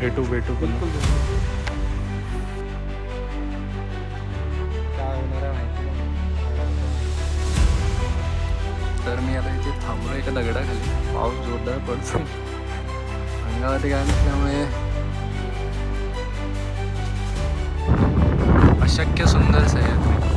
भेटू भेटू पुन्हा बिलकुल बिलकुल. काय होणार आहे माहिती नाही. तर मी आता इथे थांबलो एका दगडाखाली. पाऊस जोरदार पडतो अंगावरती काय नसल्यामुळे अशक्य सुंदर सह्याद्री.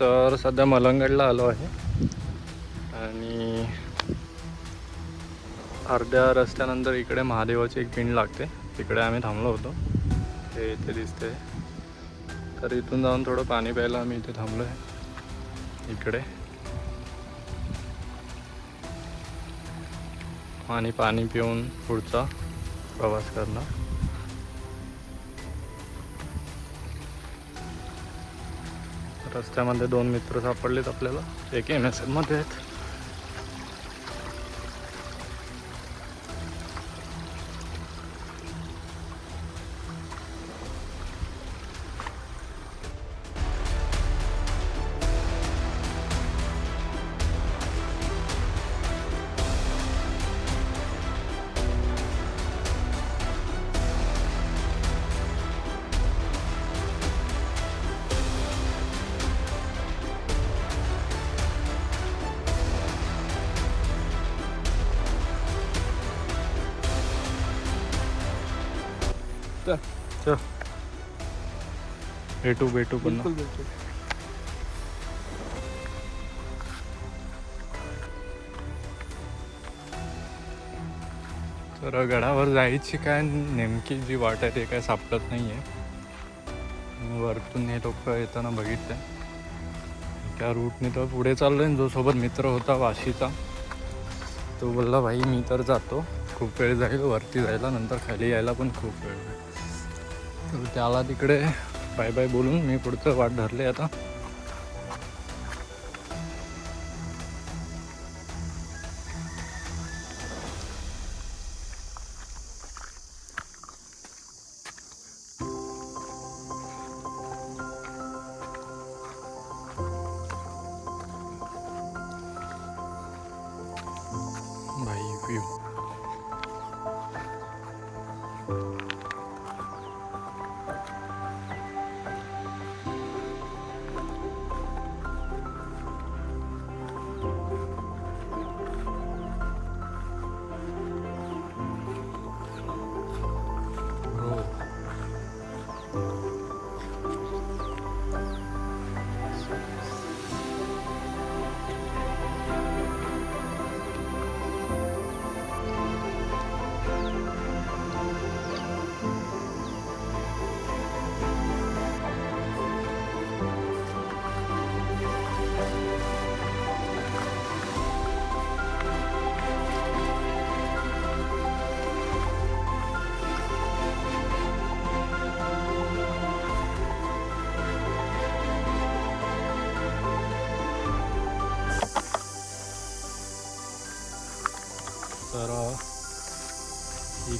तर सध्या मलंगडला आलो आहे. आणि अर्ध्या रस्त्यानंतर इकडे महादेवाची एक पिंड लागते. तिकडे आम्ही थांबलो होतो. ते इथे दिसते तर इथून जाऊन थोडं पाणी प्यायला आम्ही इथे थांबलो आहे इकडे. आणि पाणी पिऊन पुढचा प्रवास करणार. रस्त्यामध्ये दोन मित्र सापडलेत आपल्याला. एक एम एसमध्ये आहेत. भेटू भेटू बिलकुल बिलकुल तर गडावर जायची काय नेमकी जी वाट आहे ते काय सापडत नाही आहे वरतून हे लोक येताना बघितलं. त्या रूटने तर पुढे चाललोय जो सोबत मित्र होता वाशीचा तो बोलला भाई मी तर जातो. खूप वेळ जाईल वरती जायला नंतर खाली यायला पण खूप वेळ तर त्याला तिकडे बाय बाय बोलून मी पुढचं वाट धरले आता.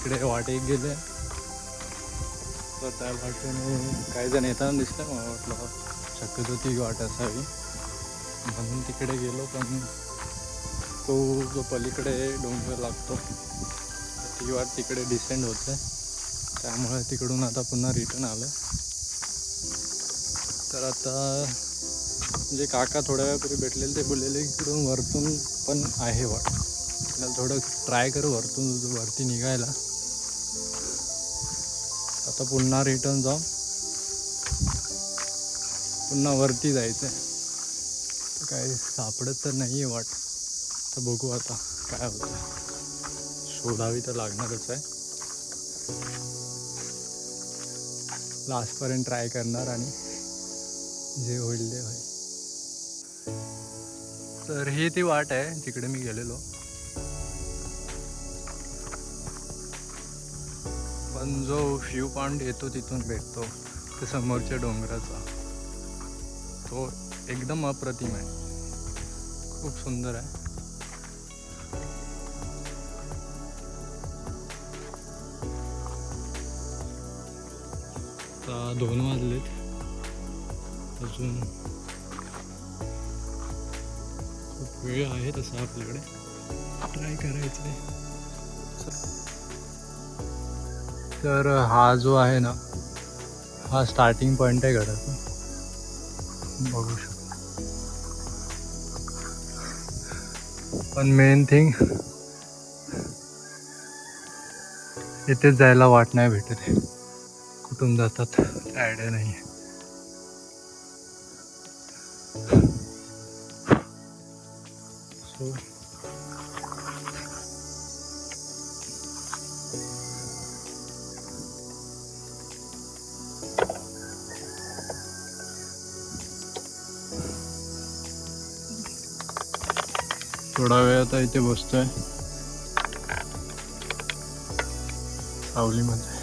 इकडे वाटेत गेले. तर त्या वाटेने काही जण येताना दिसलं मला वाटलं शक्यतो ती वाट असावी. म्हणून तिकडे गेलो पण तो जो पलीकडे डोंगर लागतो ती वाट तिकडे डिसेंड होते. त्यामुळे तिकडून आता पुन्हा रिटर्न आलं. तर आता जे काका थोड्या वेळापूर्वी भेटलेले ते बोललेले इकडून वरतून पण आहे वाट. आपल्याला थोडं ट्राय करू वरतून वरती निघायला. आता पुन्हा रिटर्न जाऊन पुन्हा वरती जायचं आहे काही सापडत तर नाही आहे वाट. तर बघू आता काय होतं शोधावी तर लागणारच आहे. लास्टपर्यंत ट्राय करणार आणि जे होईल ते होईल. तर ही ती वाट आहे जिकडे मी गेलेलो. पण जो शिवपांड येतो तिथून भेटतो ते समोरच्या डोंगराचा. तो एकदम अप्रतिम आहे. खूप सुंदर आहे. आता दोन वाजलेत. अजून खूप वेळ आहे तसा आपल्याकडे. ट्राय करायचं आहे तर हा जो आहे ना हा स्टार्टिंग पॉईंट आहे घराचा. बघू शकतो. पण मेन थिंग इथेच जायला वाट नाही भेटत कुठून जातात आयडिया नाही आहे. सो थोडा वेळ आता इथे बसतोय. सावलीमध्ये.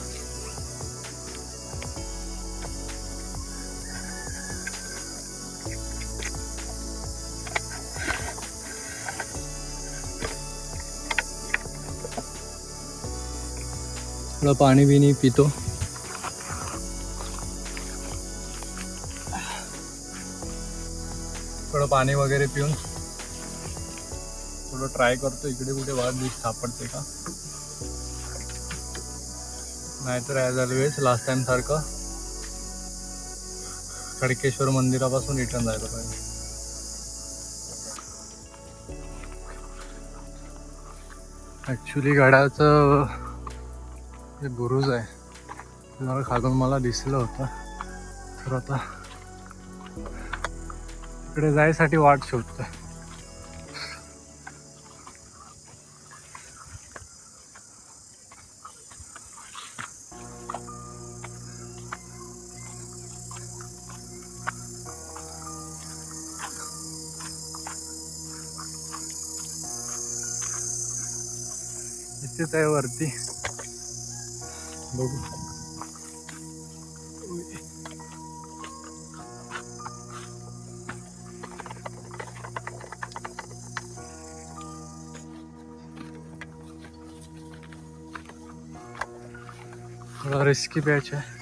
थोडं पाणी बिणी पितो. थोडं पाणी वगैरे पिऊन. थोडं ट्राय करतो इकडे कुठे वाट दिस सापडते का? नाहीतर ॲज ऑलवेज लास्ट टाइम सारखं खडकेश्वर मंदिरापासून रिटर्न जायला पाहिजे. ॲक्च्युली गडाचं जे बुरुज आहे. तुम्हाला मला खालून मला दिसलं होतं. तर आता इकडे जायसाठी वाट शोधतोय. इथेच आहे वरती बघू थोडा रिस्की पॅच आहे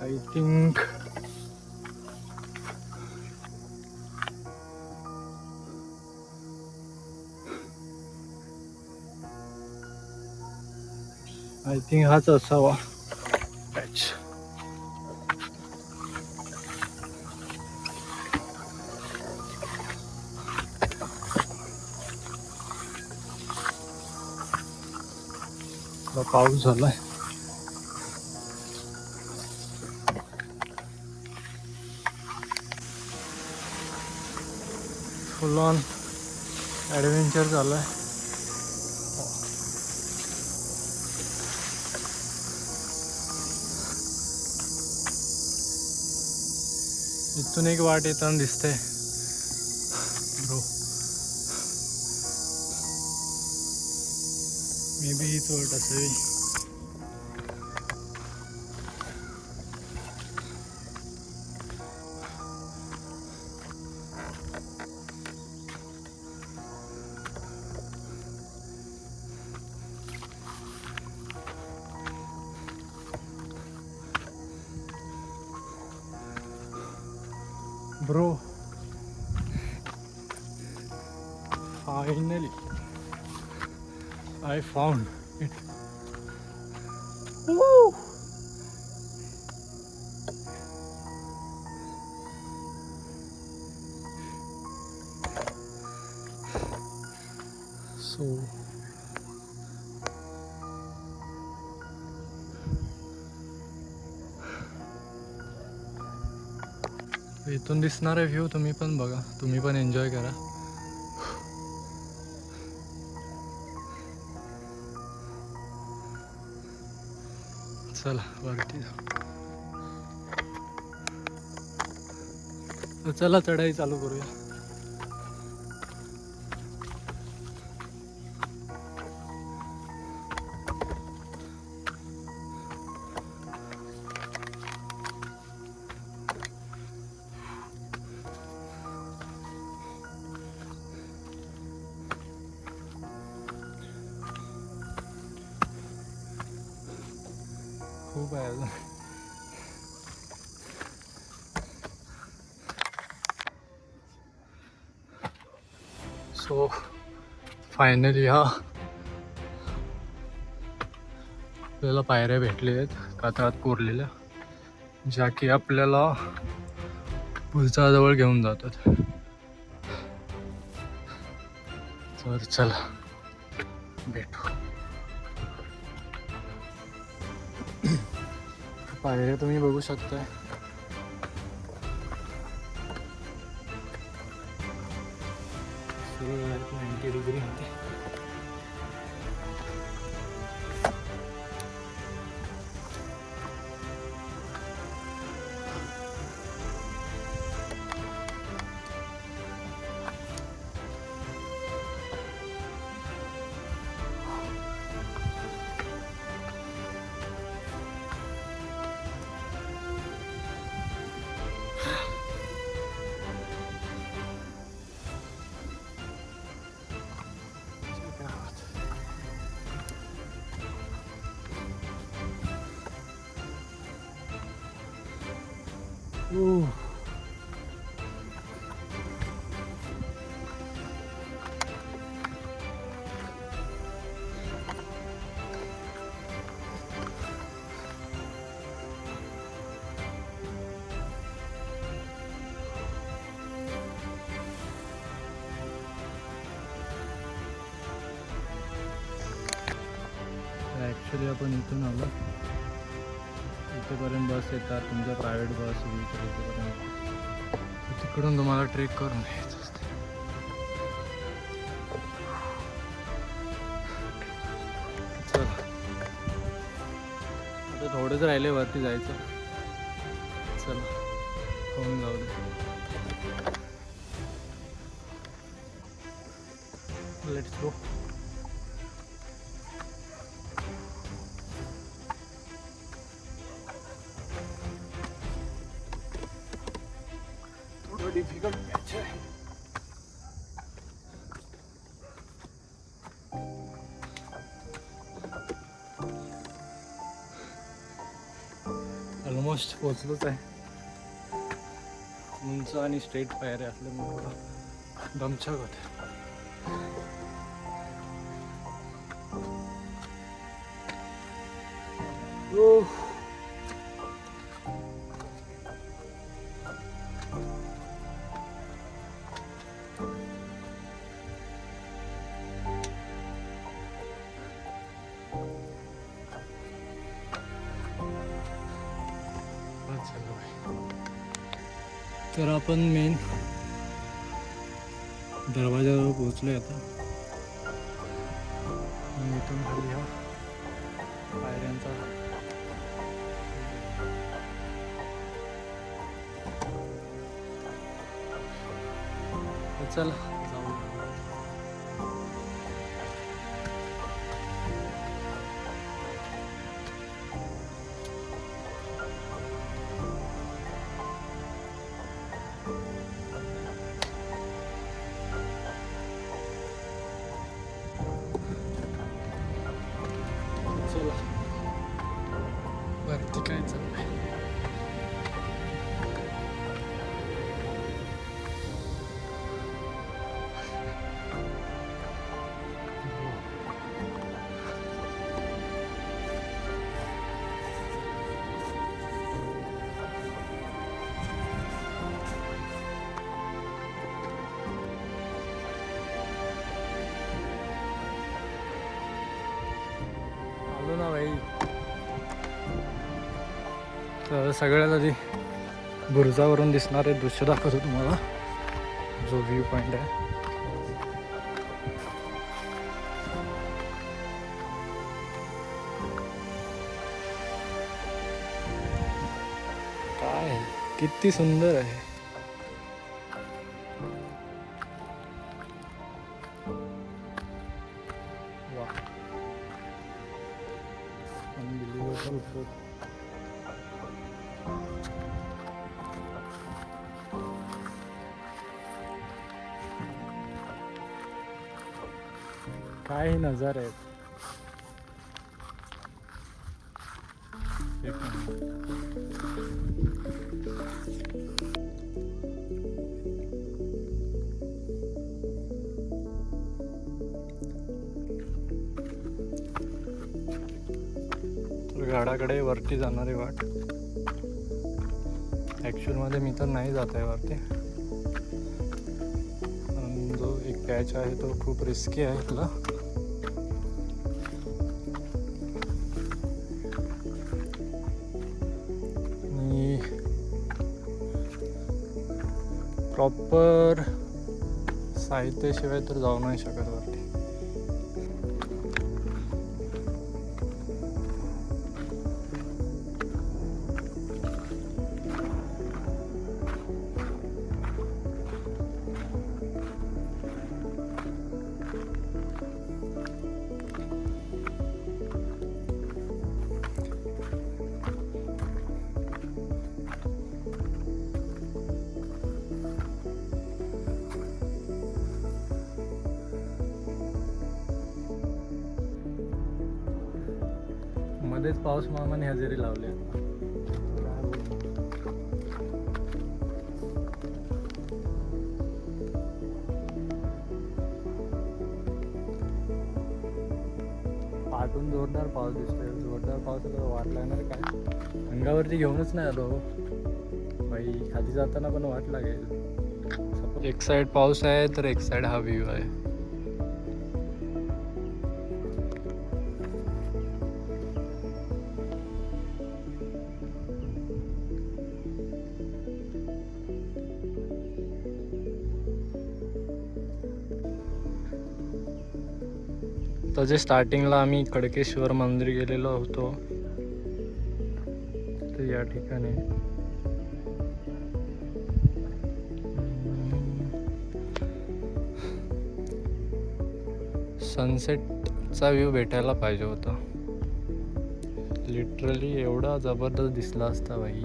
आय थिंक थिंक हाच असावा पॅच पाऊस झालाय फुल ऑन ॲडव्हेंचर झालाय. इथून एक वाट येताना दिसते ब्रो. मे बी हीच वाट असावी. Bro finally I found it so इथून आहे व्ह्यू तुम्ही पण बघा. तुम्ही पण एन्जॉय करा. चला वरती जाऊ चला चढाई चालू करूया. फायनली हा. आपल्याला पायऱ्या भेटल्या आहेत कातळात कोरलेल्या ज्या की आपल्याला जवळ घेऊन जातात. तर चला भेटू. पायऱ्या तुम्ही बघू शकताय. Ninety Ooh. ॲक्च्युली आपण इथून आलो इथेपर्यंत बस येतात तुमच्या प्रायव्हेट बस इकडे इथेपर्यंत तिकडून तुम्हाला ट्रेक करून घ्यायचं असते. चला. आता थोडंच राहिले वरती जायचं. चला. होऊन जाऊ दे. लेट्स गो पोचलोच आहे. उंच आणि स्ट्रेट पायऱ्या असल्यामुळे दमछाक होते. ओह. आपण मेन दरवाजाजवळ पोहोचलोय आता. ना भाई तर सगळ्यात आधी बुरुजावरून दिसणारे दृश्य दाखवतो तुम्हाला. जो व्ह्यू पॉईंट आहे. काय किती सुंदर आहे. एक वरती जाणारी वाट. ॲक्च्युअलमध्ये मी तर नाही जात आहे वरती. कारण जो एक पॅच आहे तो खूप रिस्की आहे इथला. प्रॉपर साहित्याशिवाय तर जाऊ नाही शकत बरं. मध्येच पाऊस मामाने हजेरी लावली. पाठून जोरदार पाऊस दिसतोय. जोरदार पावसाला वाट लागणार काय? अंगावरती घेऊनच नाही आलो हो. बाई खाली जाताना पण वाट लागेल. एक साइड पाऊस आहे तर एक साइड हा व्ह्यू आहे. जे स्टार्टिंगला आम्ही खडकेश्वर मंदिर गेलेलो होतो तर या ठिकाणी. सनसेटचा व्ह्यू भेटायला पाहिजे होता. लिटरली एवढा जबरदस्त दिसला असता बाई.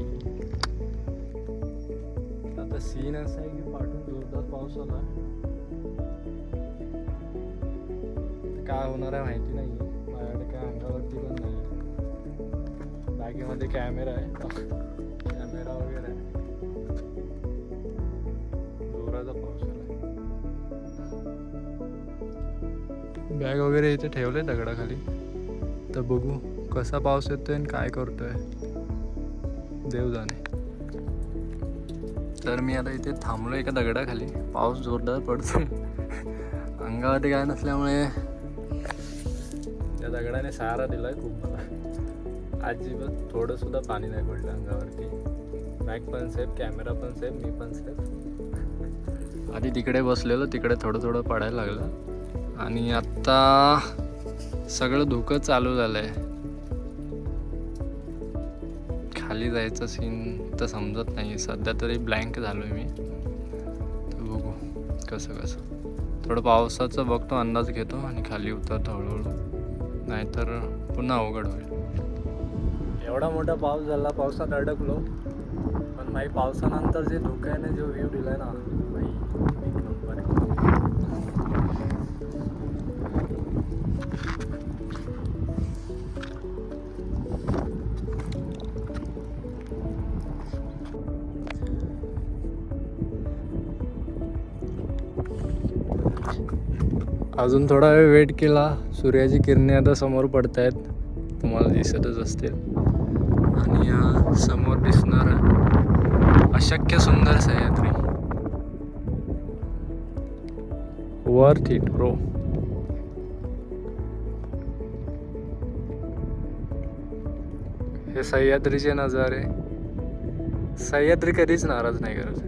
आता सीन असा आहे की पाठून जोरदार पाऊस आला काय होणार आहे माहिती नाही. माझ्याकडे काय अंगावरती पण नाही. बॅगेमध्ये कॅमेरा आहे. कॅमेरा वगैरे आहे. जोराचा पाऊस आला बॅग वगैरे इथे ठेवले दगडाखाली. तर बघू कसा पाऊस येतोय आणि काय करतोय. देव जाणे. तर मी आता इथे थांबलो एका दगडाखाली. पाऊस जोरदार पडतो अंगावरती काय नसल्यामुळे दगडाने सहारा दिलाय खूप मला. अजिबात थोडं सुद्धा पाणी नाही पडलं अंगावरती. बॅग पण सेफ कॅमेरा पण सेफ मी पण सेफ आधी तिकडे बसलेलो तिकडे थोडं थोडं पडायला लागलं. आणि आत्ता सगळं धुकं चालू झालंय. खाली जायचं सीन तर समजत नाही. सध्या तरी ब्लँक झालो आहे मी. तर बघू कसं कसं. थोडं पावसाचं बघतो अंदाज घेतो आणि खाली उतरतो हळूहळू. नाहीतर पुन्हा अवघड होईल. एवढा मोठा पाऊस झाला पावसात अडकलो. पण माही पावसानंतर जे धुक्याने जो व्ह्यू दिलाय ना अजून थोडा वेळ वेट केला. सूर्याची किरणे आता समोर पडत आहेत तुम्हाला दिसतच असतील. आणि या समोर दिसणार अशक्य सुंदर सह्याद्री. वर्थ इट ब्रो हे सह्याद्रीचे नजारे. सह्याद्री कधीच नाराज नाही करत.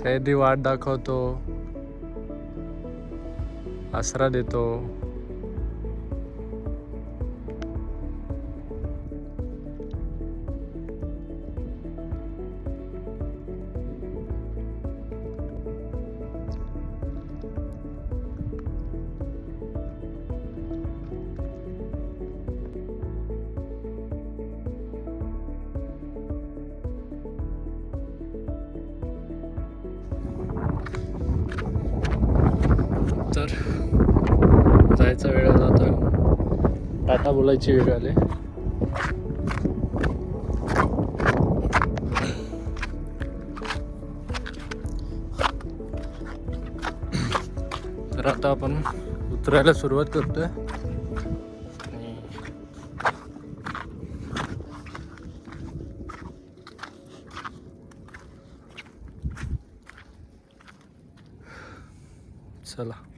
सह्याद्री वाट दाखवतो आसरा देतो. जायचा वेळ आला टाटा बोलायची वेळ आली. तर आता आपण उतरायला सुरुवात करतोय. चला.